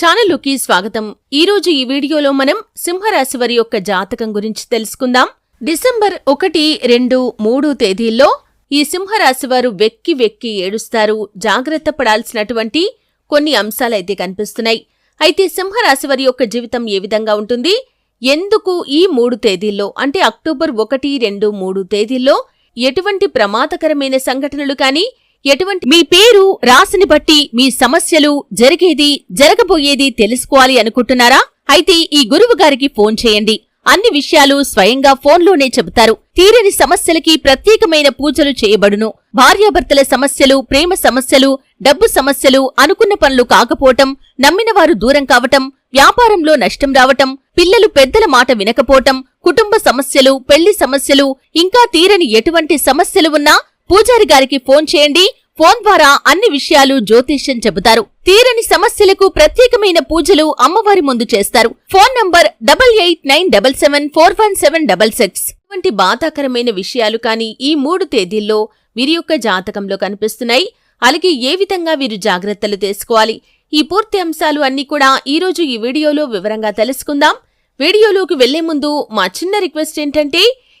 ఛానల్లోకి స్వాగతం. ఈరోజు ఈ వీడియోలో మనం సింహరాశి వారి యొక్క జాతకం గురించి తెలుసుకుందాం. డిసెంబర్ ఒకటి రెండు మూడు తేదీల్లో ఈ సింహరాశి వారు వెక్కి వెక్కి ఏడుస్తారు. జాగ్రత్త పడాల్సినటువంటి కొన్ని అంశాలైతే కనిపిస్తున్నాయి. అయితే సింహరాశి వారి యొక్క జీవితం ఏ విధంగా ఉంటుంది? ఎందుకు ఈ మూడు తేదీల్లో అంటే అక్టోబర్ ఒకటి రెండు మూడు తేదీల్లో ఎటువంటి ప్రమాదకరమైన సంఘటనలు కానీ ఎటువంటి మీ పేరు రాశిని బట్టి మీ సమస్యలు జరిగేది జరగబోయేది తెలుసుకోవాలి అనుకుంటున్నారా? అయితే ఈ గురువు గారికి ఫోన్ చేయండి. అన్ని విషయాలు స్వయంగా ఫోన్లోనే చెబుతారు. తీరని సమస్యలకి ప్రత్యేకమైన పూజలు చేయబడును. భార్యాభర్తల సమస్యలు ప్రేమ సమస్యలు డబ్బు సమస్యలు అనుకున్న పనులు కాకపోవటం నమ్మినవారు దూరం కావటం వ్యాపారంలో నష్టం రావటం పిల్లలు పెద్దల మాట వినకపోవటం కుటుంబ సమస్యలు పెళ్ళి సమస్యలు ఇంకా తీరని ఎటువంటి సమస్యలు ఉన్నా పూజారి గారికి ఫోన్ చేయండి. ఫోన్ ద్వారా అన్ని విషయాలు జ్యోతిష్యం చెబుతారు. తీరని సమస్యలకు ప్రత్యేకమైన పూజలు అమ్మవారి ముందు చేస్తారు. Phone number double eight nine double seven four one seven double six. వంటి బాధాకరమైన విషయాలు కానీ ఈ మూడు తేదీల్లో వీరి యొక్క జాతకంలో కనిపిస్తున్నాయి. అలాగే ఏ విధంగా వీరు జాగ్రత్తలు తీసుకోవాలి? ఈ పూర్తి అంశాలు అన్ని కూడా ఈరోజు ఈ వీడియోలో వివరంగా తెలుసుకుందాం. వీడియోలోకి వెళ్ళే ముందు మా చిన్న రిక్వెస్ట్ ఏంటంటే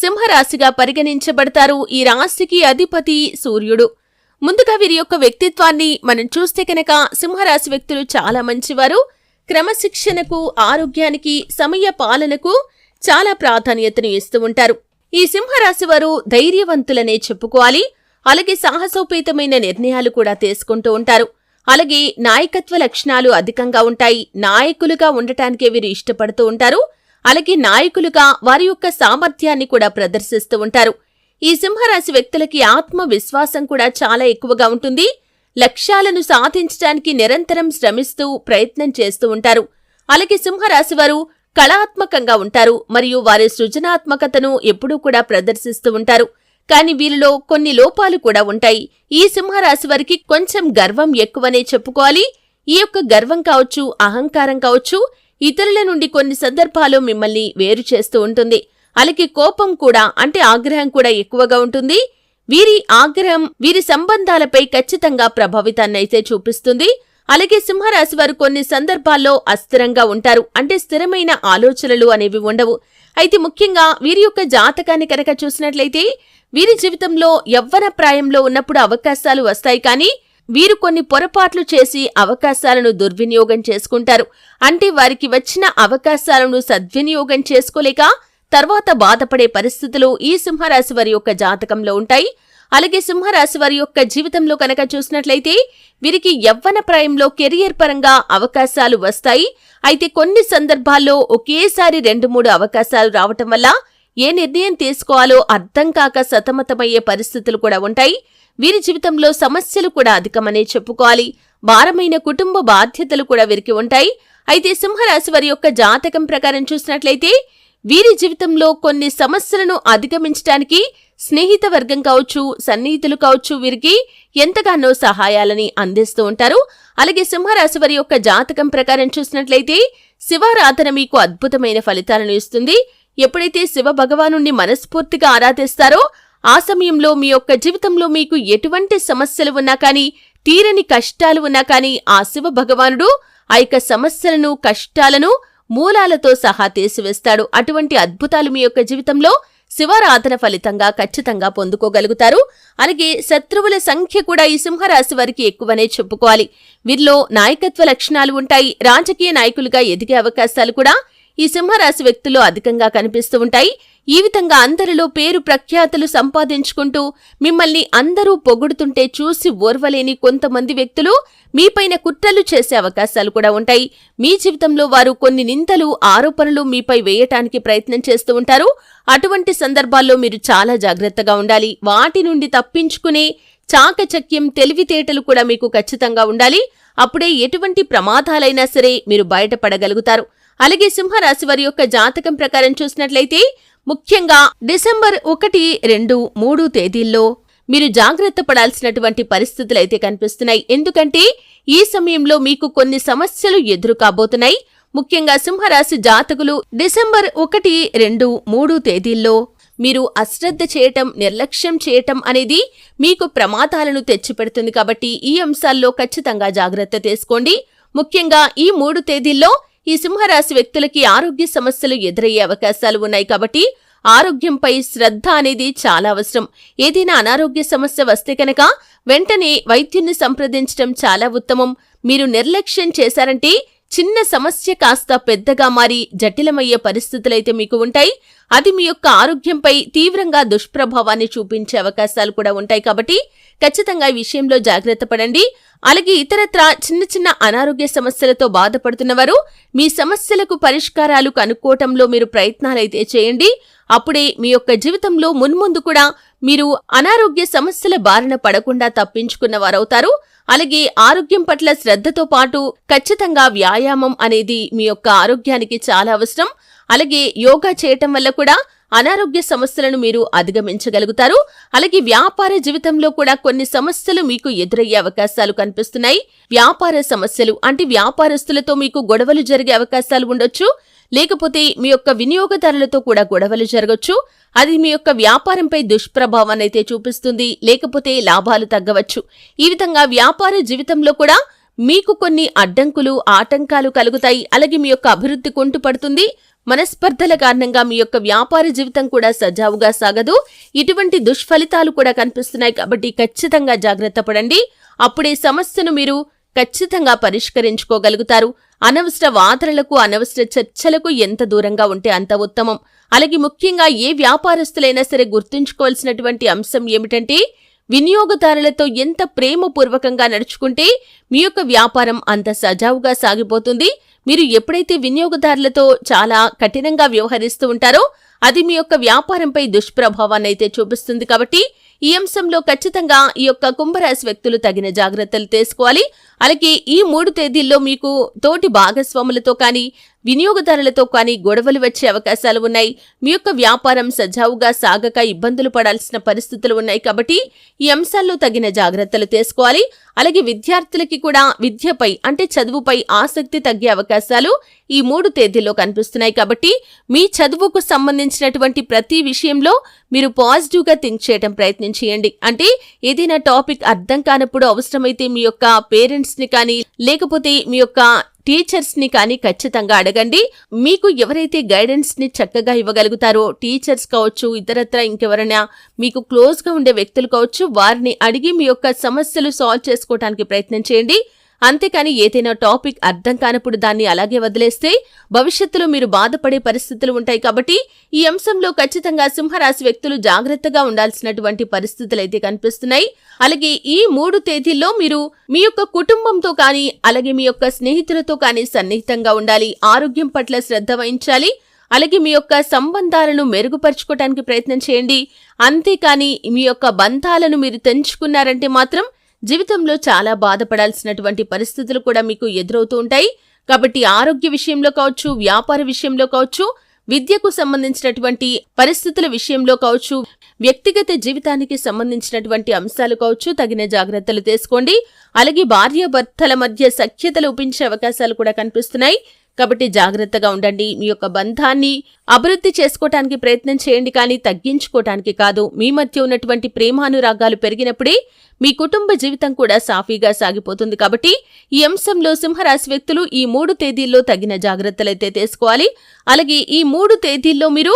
సింహరాశిగా పరిగణించబడతారు ఈ రాశికి అధిపతి సూర్యుడు. ముందుగా వీరి యొక్క వ్యక్తిత్వాన్ని మనం చూస్తే కనుక సింహరాశి వ్యక్తులు చాలా మంచివారు. క్రమశిక్షణకు ఆరోగ్యానికి సమయ పాలనకు చాలా ప్రాధాన్యతను ఇస్తూ ఉంటారు. ఈ సింహరాశి వారు ధైర్యవంతులనే చెప్పుకోవాలి. అలాగే సాహసోపేతమైన నిర్ణయాలు కూడా తీసుకుంటూ ఉంటారు. అలాగే నాయకత్వ లక్షణాలు అధికంగా ఉంటాయి. నాయకులుగా ఉండటానికే వీరు ఇష్టపడుతూ ఉంటారు. అలాగే నాయకులుగా వారి యొక్క సామర్థ్యాన్ని కూడా ప్రదర్శిస్తూ ఉంటారు. ఈ సింహరాశి వ్యక్తులకి ఆత్మవిశ్వాసం కూడా చాలా ఎక్కువగా ఉంటుంది. లక్ష్యాలను సాధించడానికి నిరంతరం శ్రమిస్తూ ప్రయత్నం చేస్తూ ఉంటారు. అలాగే సింహరాశి వారు కళాత్మకంగా ఉంటారు మరియు వారి సృజనాత్మకతను ఎప్పుడూ కూడా ప్రదర్శిస్తూ ఉంటారు. కాని వీరిలో కొన్ని లోపాలు కూడా ఉంటాయి. ఈ సింహరాశి వారికి కొంచెం గర్వం ఎక్కువనే చెప్పుకోవాలి. ఈ యొక్క గర్వం కావచ్చు అహంకారం కావచ్చు ఇతరుల నుండి కొన్ని సందర్భాలు మిమ్మల్ని వేరు చేస్తూ ఉంటుంది. అలాగే కోపం కూడా అంటే ఆగ్రహం కూడా ఎక్కువగా ఉంటుంది. వీరి ఆగ్రహం వీరి సంబంధాలపై ఖచ్చితంగా ప్రభావితాన్నైతే చూపిస్తుంది. అలాగే సింహరాశి వారు కొన్ని సందర్భాల్లో అస్థిరంగా ఉంటారు. అంటే స్థిరమైన ఆలోచనలు అనేవి ఉండవు. అయితే ముఖ్యంగా వీరి యొక్క జాతకాన్ని కనుక చూసినట్లయితే వీరి జీవితంలో యవ్వన ప్రాయంలో ఉన్నప్పుడు అవకాశాలు వస్తాయి కానీ వీరు కొన్ని పొరపాట్లు చేసి అవకాశాలను దుర్వినియోగం చేసుకుంటారు. అంటే వారికి వచ్చిన అవకాశాలను సద్వినియోగం చేసుకోలేక తర్వాత బాధపడే పరిస్థితులు ఈ సింహరాశి వారి యొక్క జాతకంలో ఉంటాయి. అలాగే సింహరాశి వారి యొక్క జీవితంలో కనుక చూసినట్లయితే వీరికి యవ్వన ప్రాయంలో కెరియర్ పరంగా అవకాశాలు వస్తాయి. అయితే కొన్ని సందర్భాల్లో ఒకేసారి రెండు మూడు అవకాశాలు రావటం వల్ల ఏ నిర్ణయం తీసుకోవాలో అర్థం కాక సతమతమయ్యే పరిస్థితులు కూడా ఉంటాయి. వీరి జీవితంలో సమస్యలు కూడా అధికమనే చెప్పుకోవాలి. భారమైన కుటుంబ బాధ్యతలు కూడా వీరికి ఉంటాయి. అయితే సింహరాశి వారి యొక్క జాతకం ప్రకారం చూసినట్లయితే వీరి జీవితంలో కొన్ని సమస్యలను అధిగమించడానికి స్నేహిత వర్గం కావచ్చు సన్నిహితులు కావచ్చు వీరికి ఎంతగానో సహాయాలని అందిస్తూ ఉంటారు. అలాగే సింహరాశి వారి యొక్క జాతకం ప్రకారం చూసినట్లయితే శివారాధన మీకు అద్భుతమైన ఫలితాలను ఇస్తుంది. ఎప్పుడైతే శివ భగవానుణ్ణి మనస్ఫూర్తిగా ఆరాధిస్తారో ఆ సమయంలో మీ యొక్క జీవితంలో మీకు ఎటువంటి సమస్యలు ఉన్నా కానీ తీరని కష్టాలు ఉన్నా కానీ ఆ శివ భగవానుడు ఆ యొక్క సమస్యలను కష్టాలను మూలాలతో సహా తీసివేస్తాడు. అటువంటి అద్భుతాలు మీ యొక్క జీవితంలో శివారాధన ఫలితంగా ఖచ్చితంగా పొందుకోగలుగుతారు. అలాగే శత్రువుల సంఖ్య కూడా ఈ సింహరాశి వారికి ఎక్కువనే చెప్పుకోవాలి. వీరిలో నాయకత్వ లక్షణాలు ఉంటాయి. రాజకీయ నాయకులుగా ఎదిగే అవకాశాలు కూడా ఈ సింహరాశి వ్యక్తులు అధికంగా కనిపిస్తూ ఉంటాయి. ఈ విధంగా అందరిలో పేరు ప్రఖ్యాతులు సంపాదించుకుంటూ మిమ్మల్ని అందరూ పొగుడుతుంటే చూసి ఓర్వలేని కొంతమంది వ్యక్తులు మీపైన కుట్రలు చేసే అవకాశాలు కూడా ఉంటాయి. మీ జీవితంలో వారు కొన్ని నిందలు ఆరోపణలు మీపై వేయటానికి ప్రయత్నం చేస్తూ ఉంటారు. అటువంటి సందర్భాల్లో మీరు చాలా జాగ్రత్తగా ఉండాలి. వాటి నుండి తప్పించుకునే చాకచక్యం తెలివితేటలు కూడా మీకు ఖచ్చితంగా ఉండాలి. అప్పుడే ఎటువంటి ప్రమాదాలైనా సరే మీరు బయటపడగలుగుతారు. అలాగే సింహరాశి వారి యొక్క జాతకం ప్రకారం చూసినట్లయితే ముఖ్యంగా డిసెంబర్ ఒకటి రెండు మూడు తేదీల్లో మీరు జాగ్రత్త పడాల్సినటువంటి పరిస్థితులు అయితే కనిపిస్తున్నాయి. ఎందుకంటే ఈ సమయంలో మీకు కొన్ని సమస్యలు ఎదురు కాబోతున్నాయి ముఖ్యంగా సింహరాశి జాతకులు డిసెంబర్ ఒకటి రెండు మూడు తేదీల్లో మీరు అశ్రద్ధ చేయటం నిర్లక్ష్యం చేయటం అనేది మీకు ప్రమాదాలను తెచ్చిపెడుతుంది కాబట్టి ఈ అంశాల్లో ఖచ్చితంగా జాగ్రత్త తీసుకోండి. ముఖ్యంగా ఈ మూడు తేదీల్లో ఈ సింహరాశి వ్యక్తులకి ఆరోగ్య సమస్యలు ఎదురయ్యే అవకాశాలు ఉన్నాయి కాబట్టి ఆరోగ్యంపై శ్రద్ధ అనేది చాలా అవసరం. ఏదైనా అనారోగ్య సమస్య వస్తే కనుక వెంటనే వైద్యున్ని సంప్రదించడం చాలా ఉత్తమం. మీరు నిర్లక్ష్యం చేశారంటే చిన్న సమస్య కాస్త పెద్దగా మారి జటిలమయ్యే పరిస్థితులైతే మీకు ఉంటాయి. అది మీ యొక్క ఆరోగ్యంపై తీవ్రంగా దుష్ప్రభావాన్ని చూపించే అవకాశాలు కూడా ఉంటాయి కాబట్టి ఖచ్చితంగా ఈ విషయంలో జాగ్రత్త పడండి. అలాగే ఇతరత్ర చిన్న చిన్న అనారోగ్య సమస్యలతో బాధపడుతున్నవారు మీ సమస్యలకు పరిష్కారాలు కనుక్కోవటంలో మీరు ప్రయత్నాలైతే చేయండి. అప్పుడే మీ యొక్క జీవితంలో మున్ముందు కూడా మీరు అనారోగ్య సమస్యల బారిన పడకుండా తప్పించుకున్న వారవుతారు అలాగే ఆరోగ్యం పట్ల శ్రద్ధతో పాటు ఖచ్చితంగా వ్యాయామం అనేది మీ యొక్క ఆరోగ్యానికి చాలా అవసరం. అలాగే యోగా చేయటం వల్ల కూడా అనారోగ్య సమస్యలను మీరు అధిగమించగలుగుతారు. అలాగే వ్యాపార జీవితంలో కూడా కొన్ని సమస్యలు మీకు ఎదురయ్యే అవకాశాలు కనిపిస్తున్నాయి. వ్యాపార సమస్యలు అంటే వ్యాపారస్తులతో మీకు గొడవలు జరిగే అవకాశాలు ఉండొచ్చు. లేకపోతే మీ యొక్క వినియోగదారులతో కూడా గొడవలు జరగచ్చు. అది మీ యొక్క వ్యాపారంపై దుష్ప్రభావాన్ని అయితే చూపిస్తుంది. లేకపోతే లాభాలు తగ్గవచ్చు. ఈ విధంగా వ్యాపార జీవితంలో కూడా మీకు కొన్ని అడ్డంకులు ఆటంకాలు కలుగుతాయి. అలాగే మీ యొక్క అభివృద్ధి కుంటుపడుతుంది. మనస్పర్ధల కారణంగా మీ యొక్క వ్యాపార జీవితం కూడా సజావుగా సాగదు. ఇటువంటి దుష్ఫలితాలు కూడా కనిపిస్తున్నాయి కాబట్టి ఖచ్చితంగా జాగ్రత్త పడండి. అప్పుడే సమస్యను మీరు ఖచ్చితంగా పరిష్కరించుకోగలుగుతారు. అనవసర వాదనలకు అనవసర చర్చలకు ఎంత దూరంగా ఉంటే అంత ఉత్తమం. అలాగే ముఖ్యంగా ఏ వ్యాపారస్తులైనా సరే గుర్తుంచుకోవాల్సినటువంటి అంశం ఏమిటంటే వినియోగదారులతో ఎంత ప్రేమపూర్వకంగా నడుచుకుంటే మీ యొక్క వ్యాపారం అంత సజావుగా సాగిపోతుంది. మీరు ఎప్పుడైతే వినియోగదారులతో చాలా కఠినంగా వ్యవహరిస్తూ ఉంటారో అది మీ యొక్క వ్యాపారంపై దుష్ప్రభావాన్ని అయితే చూపిస్తుంది కాబట్టి ఈ అంశంలో ఖచ్చితంగా ఈ యొక్క కుంభరాశి వ్యక్తులు తగిన జాగ్రత్తలు తీసుకోవాలి. అలాగే ఈ మూడు తేదీల్లో మీకు తోటి భాగస్వాములతో కానీ వినియోగదారులతో కానీ గొడవలు వచ్చే అవకాశాలు ఉన్నాయి. మీ యొక్క వ్యాపారం సజావుగా సాగక ఇబ్బందులు పడాల్సిన పరిస్థితులు ఉన్నాయి కాబట్టి ఈ అంశాల్లో తగిన జాగ్రత్తలు తీసుకోవాలి. అలాగే విద్యార్థులకి కూడా విద్యపై అంటే చదువుపై ఆసక్తి తగ్గే అవకాశాలు ఈ మూడు తేదీల్లో కనిపిస్తున్నాయి కాబట్టి మీ చదువుకు సంబంధించినటువంటి ప్రతి విషయంలో మీరు పాజిటివ్గా థింక్ చేయడం ప్రయత్నం చేయండి అంటే ఏదైనా టాపిక్ అర్థం కానప్పుడు అవసరమైతే మీ యొక్క పేరెంట్స్ని కానీ లేకపోతే మీ యొక్క టీచర్స్ని కానీ ఖచ్చితంగా అడగండి. మీకు ఎవరైతే గైడెన్స్ని చక్కగా ఇవ్వగలుగుతారో టీచర్స్ కావచ్చు ఇతరత్ర ఇంకెవరైనా మీకు క్లోజ్గా ఉండే వ్యక్తులు కావచ్చు వారిని అడిగి మీ యొక్క సమస్యలు సాల్వ్ చేసుకోవడానికి ప్రయత్నం చేయండి. అంతేకాని ఏదైనా టాపిక్ అర్థం కానప్పుడు దాన్ని అలాగే వదిలేస్తే భవిష్యత్తులో మీరు బాధపడే పరిస్థితులు ఉంటాయి కాబట్టి ఈ అంశంలో ఖచ్చితంగా సింహరాశి వ్యక్తులు జాగ్రత్తగా ఉండాల్సినటువంటి పరిస్థితులు అయితే కనిపిస్తున్నాయి. అలాగే ఈ మూడు తేదీల్లో మీరు మీ యొక్క కుటుంబంతో కానీ అలాగే మీ యొక్క స్నేహితులతో కానీ సన్నిహితంగా ఉండాలి. ఆరోగ్యం పట్ల శ్రద్ధ వహించాలి. అలాగే మీ యొక్క సంబంధాలను మెరుగుపరుచుకోవటానికి ప్రయత్నం చేయండి. అంతేకాని మీ యొక్క బంధాలను మీరు తెంచుకున్నారంటే మాత్రం జీవితంలో చాలా బాధపడాల్సినటువంటి పరిస్థితులు కూడా మీకు ఎదురవుతూ ఉంటాయి. కాబట్టి ఆరోగ్య విషయంలో కావచ్చు వ్యాపార విషయంలో కావచ్చు విద్యకు సంబంధించినటువంటి పరిస్థితుల విషయంలో కావచ్చు వ్యక్తిగత జీవితానికి సంబంధించినటువంటి అంశాలు కావచ్చు తగిన జాగ్రత్తలు తీసుకోండి. అలాగే భార్యాభర్తల మధ్య సఖ్యత లోపించే అవకాశాలు కూడా కనిపిస్తున్నాయి. కాబట్టి జాగ్రత్తగా ఉండండి. మీ యొక్క బంధాన్ని అభివృద్ధి చేసుకోవటానికి ప్రయత్నం చేయండి కానీ తగ్గించుకోవటానికి కాదు. మీ మధ్య ఉన్నటువంటి ప్రేమానురాగాలు పెరిగినప్పుడే మీ కుటుంబ జీవితం కూడా సాఫీగా సాగిపోతుంది. కాబట్టి ఈ అంశంలో సింహరాశి వ్యక్తులు ఈ మూడు తేదీల్లో తగిన జాగ్రత్తలైతే తీసుకోవాలి. అలాగే ఈ మూడు తేదీల్లో మీరు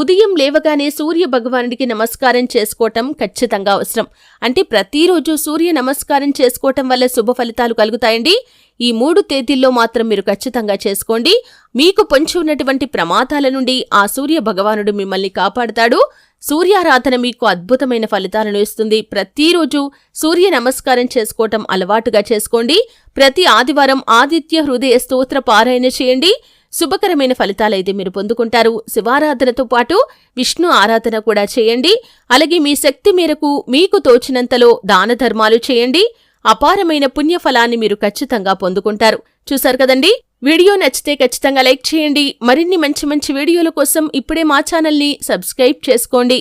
ఉదయం లేవగానే సూర్య భగవానుడికి నమస్కారం చేసుకోవటం ఖచ్చితంగా అవసరం. అంటే ప్రతిరోజు సూర్య నమస్కారం చేసుకోవటం వల్ల శుభ ఫలితాలు కలుగుతాయండి. ఈ మూడు తేదీల్లో మాత్రం మీరు ఖచ్చితంగా చేసుకోండి. మీకు పొంచి ఉన్నటువంటి ప్రమాదాల నుండి ఆ సూర్య భగవానుడు మిమ్మల్ని కాపాడుతాడు. సూర్యారాధన మీకు అద్భుతమైన ఫలితాలను ఇస్తుంది. ప్రతిరోజు సూర్య నమస్కారం చేసుకోవటం అలవాటుగా చేసుకోండి. ప్రతి ఆదివారం ఆదిత్య హృదయ స్తోత్ర పారాయణ చేయండి. శుభకరమైన ఫలితాలైతే మీరు పొందుకుంటారు. శివారాధనతో పాటు విష్ణు ఆరాధన కూడా చేయండి. అలాగే మీ శక్తి మేరకు మీకు తోచినంతలో దాన ధర్మాలు చేయండి. అపారమైన పుణ్యఫలాన్ని మీరు ఖచ్చితంగా పొందుకుంటారు. చూశారు కదండి? వీడియో నచ్చితే ఖచ్చితంగా లైక్ చేయండి. మరిన్ని మంచి మంచి వీడియోల కోసం ఇప్పుడే మా ఛానల్ని సబ్స్క్రైబ్ చేసుకోండి.